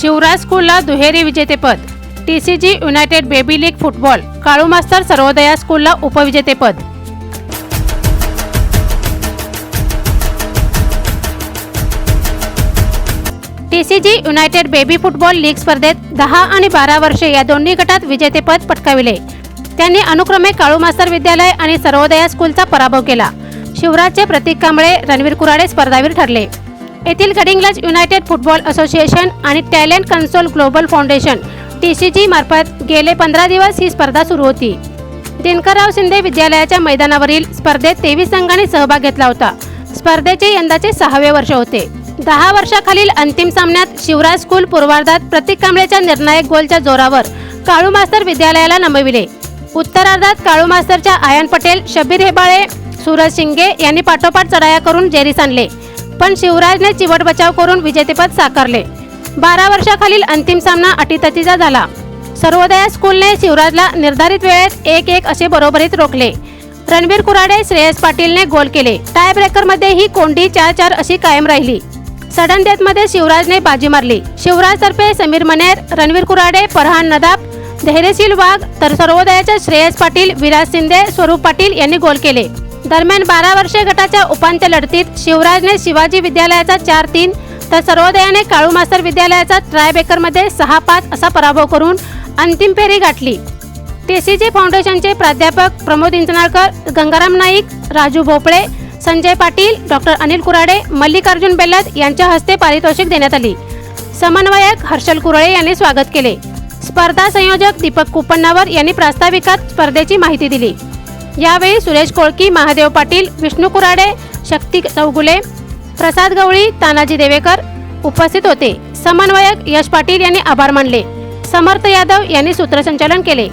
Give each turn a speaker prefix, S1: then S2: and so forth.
S1: शिवराज स्कूलला दुहेरी विजेतेपद. T C G United baby league football Kalu मास्तर सर्वोदया स्कूलला उपविजेतेपद. T C G United baby football league स्पर्धेत दहा आणि बारा वर्षे या दोन्ही गटात विजेतेपद पटकाविले. त्यांनी अनुक्रमे काळू मास्तर विद्यालय आणि सर्वोदया स्कूलचा पराभव केला. शिवराजचे प्रतीक कांबळे रणवीर कुराडे स्पर्धावीर ठरले. येथील गडिंग्लज युनायटेड फुटबॉल असोसिएशन आणि talent console global foundation T C G मार्फत गेले पंधरा दिवस ही स्पर्धा सुरू होती. दिनकरराव शिंदे विद्यालयाच्या मैदानावरील स्पर्धेत तेवीस संघांनी सहभाग घेतला होता. स्पर्धेचे यंदाचे सहावे वर्ष होते. दहा वर्षाखालील अंतिम सामन्यात शिवराज स्कूल पूर्वार्धात प्रतीक कांबळेच्या निर्णायक गोलच्या जोरावर काळू मास्तर विद्यालयाला नमविले. उत्तरार्धात काळू मास्तरच्या आयन पटेल शबीर हेबाळे सूरज शिंगे यांनी पाठोपाठ चढाया करून जेरीस आणले. पण शिवराजने चिवट बचाव करून विजेतेपद साकारले. बारा वर्षाखालील अंतिम सामना अटीतटीचा झाला. सर्वोदया स्कूलने शिवराजला निर्धारित वेळेत एक एक असे बरोबरीत रोखले. रणवीर कुराडे श्रेयस पाटीलने गोल केले. टाय ब्रेकरमध्ये ही कोंडी चार चार अशी कायम राहिली. सडन डेथमध्ये शिवराजने बाजी मारली. शिवराजतर्फे समीर मनेर रणवीर कुराडे फरहान नदाब धैर्यशील वाघ तर सर्वोदयाच्या श्रेयस पाटील विराज शिंदे स्वरूप पाटील यांनी गोल केले. दरम्यान बारा वर्षे गटाच्या उपांत्य लढतीत शिवराजने शिवाजी विद्यालयाचा चार तीन तर सर्वोदयाने काळू मास्तर विद्यालयाचा ट्रायबेकरमध्ये सहा पाच असा पराभव करून अंतिम फेरी गाठली. टीसीजी फाउंडेशनचे प्राध्यापक प्रमोद इंचनाळकर गंगाराम नाईक राजू भोपळे संजय पाटील डॉक्टर अनिल कुराडे मल्लिकार्जुन बेल्लद यांच्या हस्ते पारितोषिक देण्यात आली. समन्वयक हर्षल कुरळे यांनी स्वागत केले. स्पर्धा संयोजक दीपक कुपन्नावर यांनी प्रास्ताविकात स्पर्धेची माहिती दिली. यावेळी सुरेश कोळकी महादेव पाटील विष्णू कुराडे शक्ती चौगुले प्रसाद गवळी तानाजी देवेकर उपस्थित होते. समन्वयक यश पाटील यांनी आभार मानले. समर्थ यादव यांनी सूत्रसंचालन केले.